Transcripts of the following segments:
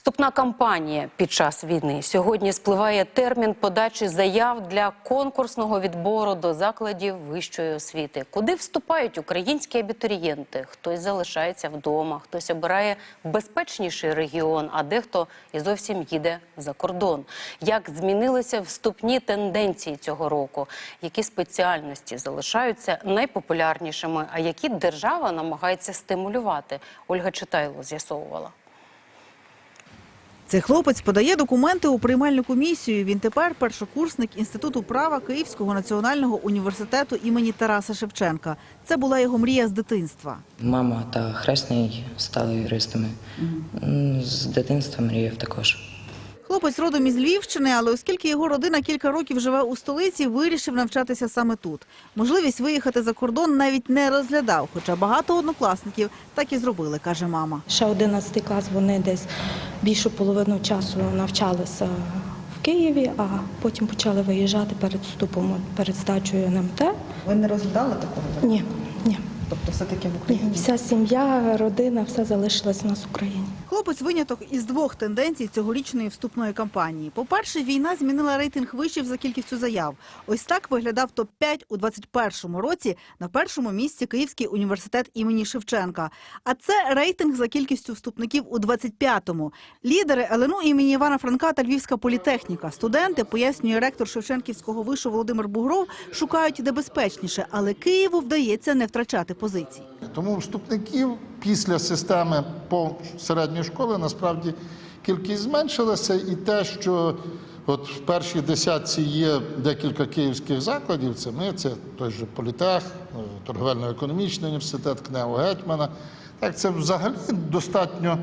Вступна кампанія під час війни. Сьогодні спливає термін подачі заяв для конкурсного відбору до закладів вищої освіти. Куди вступають українські абітурієнти? Хтось залишається вдома, хтось обирає безпечніший регіон, а дехто і зовсім їде за кордон. Як змінилися вступні тенденції цього року? Які спеціальності залишаються найпопулярнішими, а які держава намагається стимулювати? Ольга Читайло з'ясовувала. Цей хлопець подає документи у приймальну комісію. Він тепер першокурсник інституту права Київського національного університету імені Тараса Шевченка. Це була його мрія з дитинства. Мама та хресний стали юристами. З дитинства мріяв також. Хлопець родом із Львівщини, але оскільки його родина кілька років живе у столиці, вирішив навчатися саме тут. Можливість виїхати за кордон навіть не розглядав, хоча багато однокласників так і зробили, каже мама. Ще 11 клас вони десь більшу половину часу навчалися в Києві, а потім почали виїжджати перед вступом, перед здачею НМТ. Ви не розглядали такого? Ні, ні, Тобто, все таки в ні. Вся сім'я, родина, все залишилось у нас в Україні. Хлопець виняток із двох тенденцій цьогорічної вступної кампанії. По-перше, війна змінила рейтинг вишів за кількістю заяв. Ось так виглядав топ-5 у 21-му році на першому місці Київський університет імені Шевченка. А це рейтинг за кількістю вступників у 25-му. Лідери ЛНУ імені Івана Франка та Львівська політехніка. Студенти, пояснює ректор Шевченківського вишу Володимир Бугров, шукають де безпечніше, але Києву вдається не втрачати позицій. Тому вступників після системи по середньої школи насправді кількість зменшилася, і те, що от в першій десятці є декілька київських закладів, це ми, це той же політех, торговельно-економічний університет, КНЕУ Гетьмана. Так, це взагалі достатньо,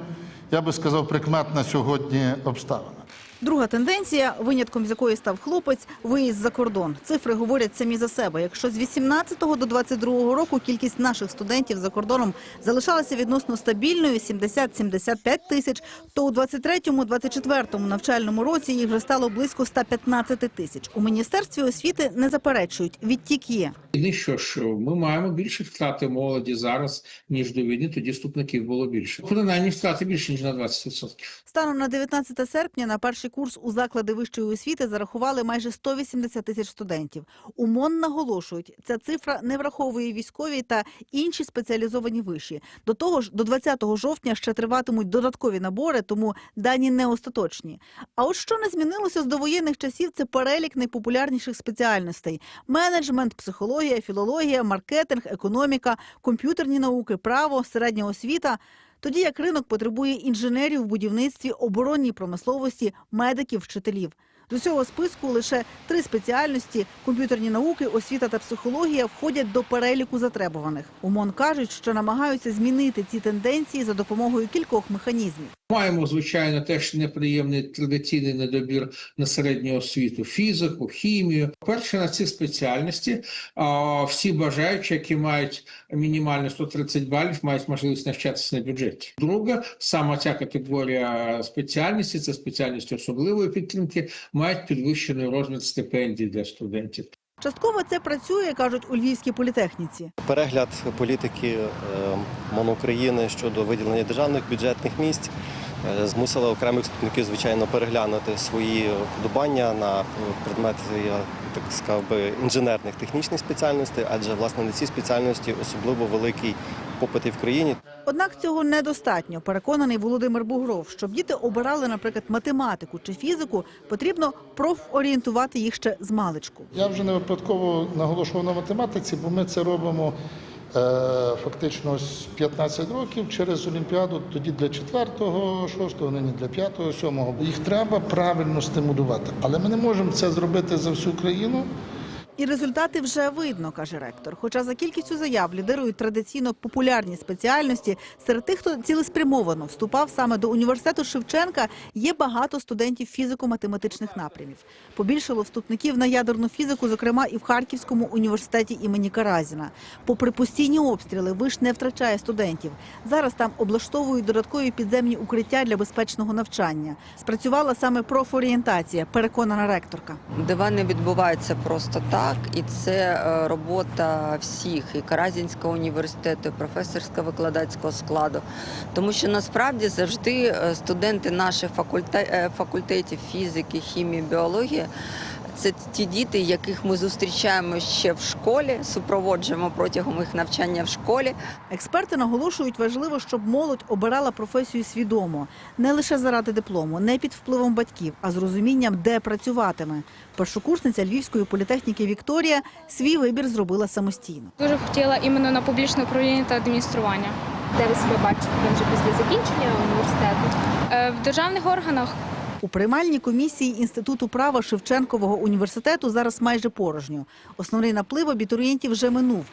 я би сказав, прикметна сьогодні обставина. Друга тенденція, винятком з якої став хлопець, виїзд за кордон. Цифри говорять самі за себе. Якщо з 18 до 22 року кількість наших студентів за кордоном залишалася відносно стабільною 70-75 тисяч, то у 23-24 навчальному році їх вже стало близько 115 тисяч. У міністерстві освіти не заперечують. Відтік є. Єдине, що ж ми маємо більше втрати молоді зараз, ніж до війни, тоді вступників було більше. Принаймні втрати більше, ніж на 20%. Станом на 19 серпня на перший курс у заклади вищої освіти зарахували майже 180 тисяч студентів. У МОН наголошують, ця цифра не враховує військові та інші спеціалізовані виші. До того ж, до 20 жовтня ще триватимуть додаткові набори, тому дані не остаточні. А от що не змінилося з довоєнних часів, це перелік найпопулярніших спеціальностей: менеджмент, психологія, філологія, маркетинг, економіка, комп'ютерні науки, право, середня освіта. Тоді як ринок потребує інженерів в будівництві, оборонній промисловості, медиків, вчителів. З усього списку лише три спеціальності комп'ютерні науки, освіта та психологія входять до переліку затребуваних. УМОН кажуть, що намагаються змінити ці тенденції за допомогою кількох механізмів. Маємо, звичайно, теж неприємний традиційний недобір на середню освіту, фізику, хімію. Перше на ці спеціальності а, всі бажаючі, які мають мінімально 130 балів, мають можливість навчатися на бюджеті. Друга, саме ця категорія спеціальності, це спеціальності особливої підтримки, мають підвищений розмір стипендій для студентів. Частково це працює, кажуть у Львівській політехніці. Перегляд політики е, МОН України щодо виділення державних бюджетних місць змусила окремих вступників, звичайно, переглянути свої вподобання на предмет, я так сказав би, інженерних технічних спеціальностей, адже власне на ці спеціальності особливо великий попит і в країні. Однак цього недостатньо, переконаний Володимир Бугров. Щоб діти обирали, наприклад, математику чи фізику, потрібно профорієнтувати їх ще з маличку. Я вже не випадково наголошував на математиці, бо ми це робимо е, фактично з 15 років через Олімпіаду, тоді для 4-го, 6-го, нині для 5-го, 7-го. Їх треба правильно стимулювати. Але ми не можемо це зробити за всю країну. І результати вже видно, каже ректор. Хоча за кількістю заяв лідирують традиційно популярні спеціальності, серед тих, хто цілеспрямовано вступав саме до університету Шевченка, є багато студентів фізико-математичних напрямів. Побільшало вступників на ядерну фізику, зокрема і в Харківському університеті імені Каразіна. Попри постійні обстріли, виш не втрачає студентів. Зараз там облаштовують додаткові підземні укриття для безпечного навчання. Спрацювала саме профорієнтація, переконана ректорка. Дива не відбувається просто так. Так, і це е, робота всіх і Каразінського університету, і професорсько-викладацького складу. Тому що насправді завжди е, студенти наших е, факультетів фізики, хімії, біології. Це ті діти, яких ми зустрічаємо ще в школі, супроводжуємо протягом їх навчання в школі. Експерти наголошують, важливо, щоб молодь обирала професію свідомо, не лише заради диплому, не під впливом батьків, а з розумінням, де працюватиме. Першокурсниця Львівської політехніки Вікторія свій вибір зробила самостійно. Дуже хотіла іменно на публічне управління та адміністрування. Де ви себе бачите вже після закінчення університету? Е, В державних органах У приймальній комісії Інституту права Шевченкового університету зараз майже порожньо. Основний наплив абітурієнтів вже минув.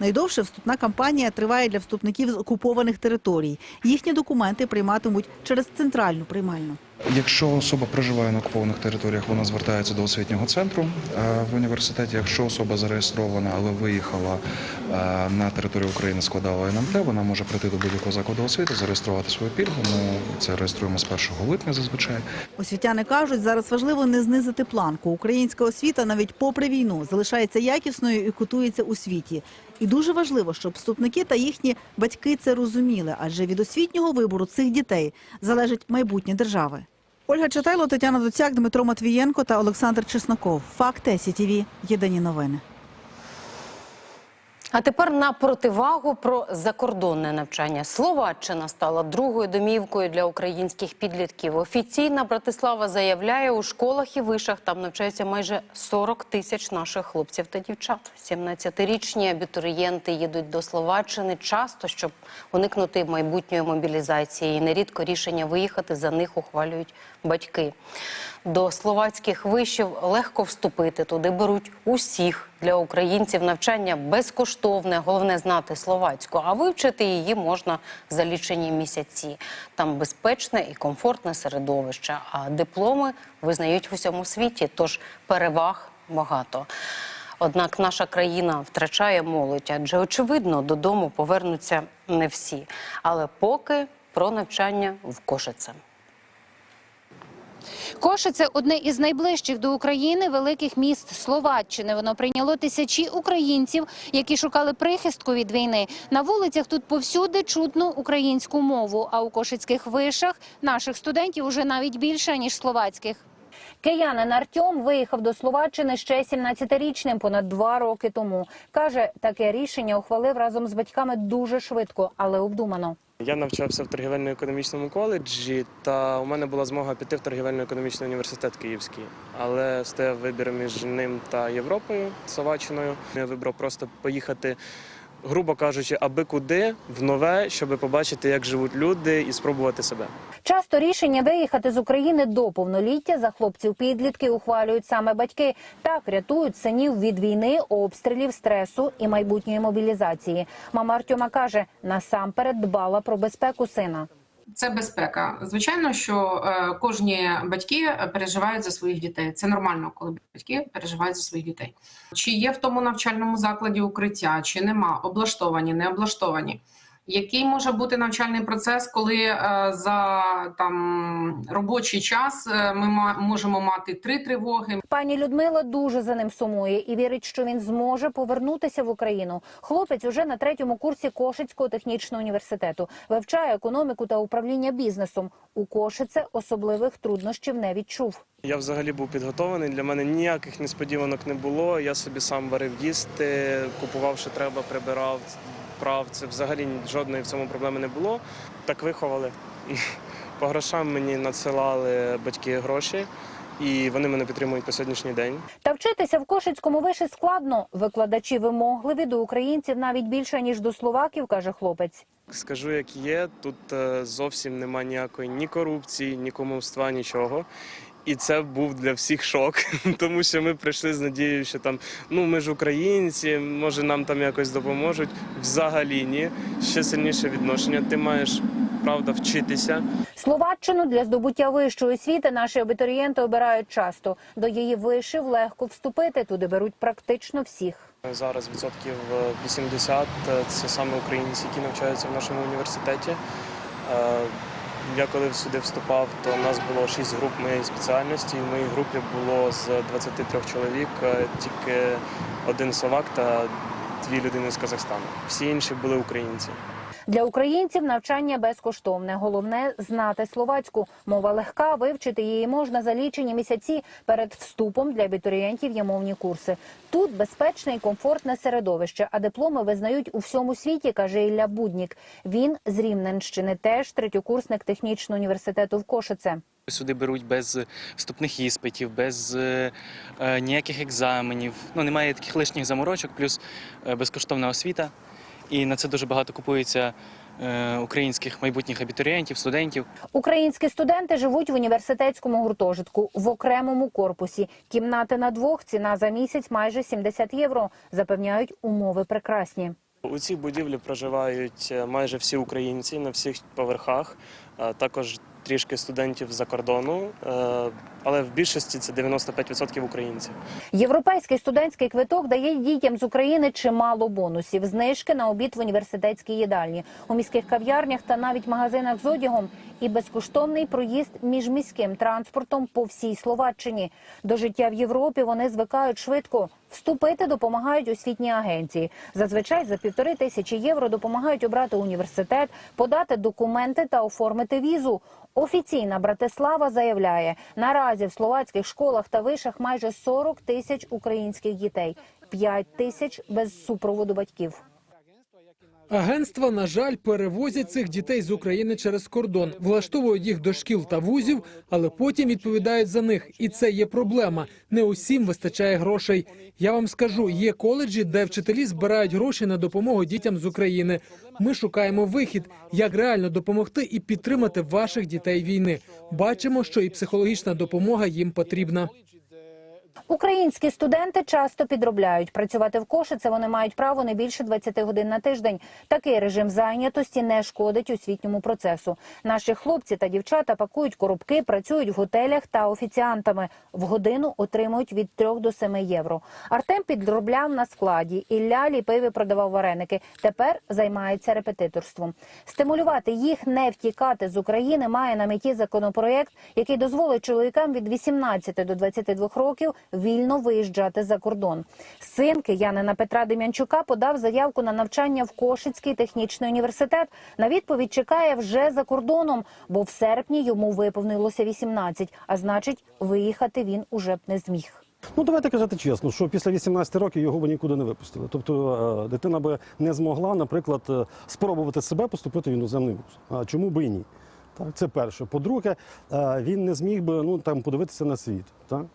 Найдовше вступна кампанія триває для вступників з окупованих територій. Їхні документи прийматимуть через центральну приймальну. Якщо особа проживає на окупованих територіях, вона звертається до освітнього центру е, в університеті. Якщо особа зареєстрована, але виїхала е, на територію України, складала НМТ, вона може прийти до будь-якого закладу освіти, зареєструвати свою пільгу. Ми це реєструємо з 1 липня зазвичай. Освітяни кажуть, зараз важливо не знизити планку. Українська освіта навіть попри війну залишається якісною і котується у світі. І дуже важливо, щоб вступники та їхні батьки це розуміли, адже від освітнього вибору цих дітей залежить майбутнє держави. Ольга Чатайло, Тетяна Доцяк, Дмитро Матвієнко та Олександр Чесноков. Факти СІТІВІ. Єдині новини. А тепер на противагу про закордонне навчання. Словаччина стала другою домівкою для українських підлітків. Офіційна Братислава заявляє, у школах і вишах там навчаються майже 40 тисяч наших хлопців та дівчат. 17-річні абітурієнти їдуть до Словаччини часто, щоб уникнути майбутньої мобілізації. І нерідко рішення виїхати за них ухвалюють батьки. До словацьких вишів легко вступити. Туди беруть усіх для українців навчання безкоштовне. Головне знати словацьку, а вивчити її можна за лічені місяці. Там безпечне і комфортне середовище. А дипломи визнають в усьому світі, тож переваг багато. Однак наша країна втрачає молодь, адже очевидно додому повернуться не всі. Але поки про навчання в Кошице. Кошице – одне із найближчих до України великих міст Словаччини. Воно прийняло тисячі українців, які шукали прихистку від війни. На вулицях тут повсюди чутно українську мову, а у кошицьких вишах наших студентів уже навіть більше, ніж словацьких. Киянин Артем виїхав до Словаччини ще 17-річним, понад два роки тому. Каже, таке рішення ухвалив разом з батьками дуже швидко, але обдумано. Я навчався в торгівельно-економічному коледжі, та у мене була змога піти в торгівельно-економічний університет Київський. Але стояв вибір між ним та Європою, Словаччиною. Я вибрав просто поїхати, грубо кажучи, аби куди в нове, щоб побачити, як живуть люди, і спробувати себе. Часто рішення виїхати з України до повноліття за хлопців підлітки ухвалюють саме батьки. Так рятують синів від війни, обстрілів, стресу і майбутньої мобілізації. Мама Артема каже, насамперед дбала про безпеку сина. Це безпека. Звичайно, що е, кожні батьки переживають за своїх дітей. Це нормально, коли батьки переживають за своїх дітей. Чи є в тому навчальному закладі укриття, чи нема, облаштовані, не облаштовані. Який може бути навчальний процес, коли е, за там робочий час е, ми ма- можемо мати три тривоги, Пані Людмила дуже за ним сумує і вірить, що він зможе повернутися в Україну. Хлопець уже на третьому курсі Кошицького технічного університету вивчає економіку та управління бізнесом. У Кошице особливих труднощів не відчув. Я взагалі був підготований. Для мене ніяких несподіванок не було. Я собі сам варив їсти, купував, що треба, прибирав, прав. Це взагалі жодної в цьому проблеми не було. Так виховали. По грошам мені надсилали батьки гроші, і вони мене підтримують по сьогоднішній день. Та вчитися в Кошицькому виші складно. Викладачі вимогливі до українців навіть більше ніж до словаків, каже хлопець. Скажу, як є, тут е, зовсім нема ніякої ні корупції, ні кумовства, нічого. І це був для всіх шок, тому що ми прийшли з надією, що там ну ми ж українці, може нам там якось допоможуть. Взагалі ні. Ще сильніше відношення. Ти маєш правда вчитися. Словаччину для здобуття вищої освіти наші абітурієнти обирають часто. До її вишів легко вступити. Туди беруть практично всіх. Зараз відсотків е, 80 – це саме українці, які навчаються в нашому університеті. Я коли сюди вступав, то у нас було шість груп моєї спеціальності. В моїй групі було з 23 чоловік е, тільки один словак та дві людини з Казахстану. Всі інші були українці. Для українців навчання безкоштовне. Головне знати словацьку. Мова легка, вивчити її можна за лічені місяці. Перед вступом для абітурієнтів є мовні курси. Тут безпечне і комфортне середовище, а дипломи визнають у всьому світі, каже Ілля Буднік. Він з Рівненщини, теж третьокурсник технічного університету в Кошице. Сюди беруть без вступних іспитів, без е, е, ніяких екзаменів. Ну немає таких лишніх заморочок, плюс е, безкоштовна освіта. І на це дуже багато купується е, українських майбутніх абітурієнтів, студентів. Українські студенти живуть в університетському гуртожитку в окремому корпусі. Кімнати на двох ціна за місяць майже 70 євро. Запевняють, умови прекрасні. У цій будівлі проживають е, майже всі українці на всіх поверхах, а також трішки студентів з-за кордону, е, але в більшості це 95% українців. Європейський студентський квиток дає дітям з України чимало бонусів. Знижки на обід в університетській їдальні, у міських кав'ярнях та навіть магазинах з одягом. І безкоштовний проїзд міжміським транспортом по всій Словаччині. До життя в Європі вони звикають швидко. Вступити допомагають освітні агенції. Зазвичай за півтори тисячі євро допомагають обрати університет, подати документи та оформити візу. Офіційна Братислава заявляє, наразі в словацьких школах та вишах майже 40 тисяч українських дітей, 5 тисяч без супроводу батьків. Агентства, на жаль, перевозять цих дітей з України через кордон, влаштовують їх до шкіл та вузів, але потім відповідають за них. І це є проблема. Не усім вистачає грошей. Я вам скажу, є коледжі, де вчителі збирають гроші на допомогу дітям з України. Ми шукаємо вихід, як реально допомогти і підтримати ваших дітей війни. Бачимо, що і психологічна допомога їм потрібна. Українські студенти часто підробляють. Працювати в Кошице вони мають право не більше 20 годин на тиждень. Такий режим зайнятості не шкодить освітньому процесу. Наші хлопці та дівчата пакують коробки, працюють в готелях та офіціантами. В годину отримують від 3 до 7 євро. Артем підробляв на складі. Ілля ліпив і продавав вареники. Тепер займається репетиторством. Стимулювати їх не втікати з України має на меті законопроєкт, який дозволить чоловікам від 18 до 22 років вільно виїжджати за кордон. Син киянина Петра Дем'янчука подав заявку на навчання в Кошицький технічний університет. На відповідь чекає вже за кордоном, бо в серпні йому виповнилося 18, а значить, виїхати він уже б не зміг. Ну давайте казати чесно, що після 18 років його б нікуди не випустили. Тобто е, дитина би не змогла, наприклад, е, спробувати себе поступити в іноземний вуз. А чому би і ні? Так, це перше. По-друге, е, він не зміг би ну там подивитися на світ. Так?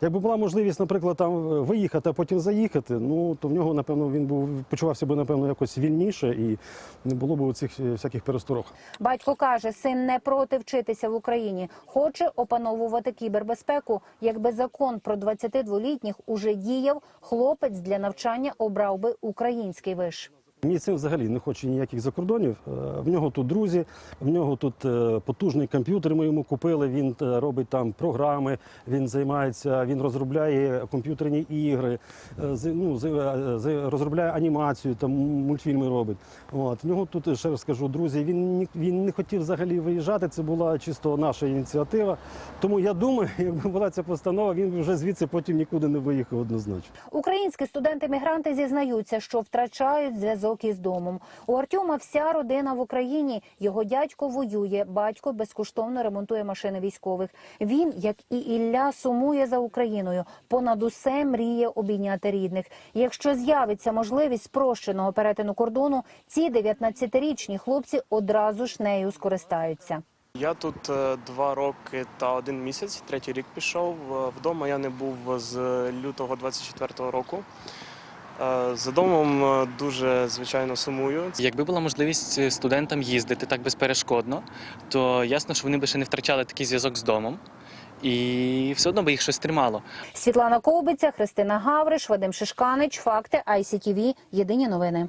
Якби була можливість, наприклад, там е, виїхати, а потім заїхати, ну то в нього, напевно, він був почувався би, напевно, якось вільніше і не було б цих всяких пересторог. Батько каже, син не проти вчитися в Україні, хоче опановувати кібербезпеку. Якби закон про 22-літніх уже діяв, хлопець для навчання обрав би український виш. Мій син взагалі не хоче ніяких закордонів. Е, В нього тут друзі, в нього тут е, потужний комп'ютер. Ми йому купили. Він е, робить там програми. Він займається, він розробляє комп'ютерні ігри, ну, розробляє анімацію, там мультфільми робить. От в нього тут ще раз скажу, друзі. Він він не хотів взагалі виїжджати. Це була чисто наша ініціатива. Тому я думаю, якби була ця постанова, він вже звідси потім нікуди не виїхав однозначно. Українські студенти-мігранти зізнаються, що втрачають зв'язок із домом. У Артема вся родина в Україні. Його дядько воює, батько безкоштовно ремонтує машини військових. Він, як і Ілля, сумує за Україною. Понад усе мріє обійняти рідних. Якщо з'явиться можливість спрощеного перетину кордону, ці 19-річні хлопці одразу ж нею скористаються. Я тут е, два роки та один місяць, третій рік пішов. Е, Вдома я не був з лютого 24-го року. Е, За домом е, дуже звичайно сумую. Якби була можливість е, студентам їздити так безперешкодно, то ясно, що вони би ще не втрачали такий зв'язок з домом, і все одно би їх щось тримало. Світлана Ковбиця, Христина Гавриш, Вадим Шишканич. Факти ICTV. Єдині новини.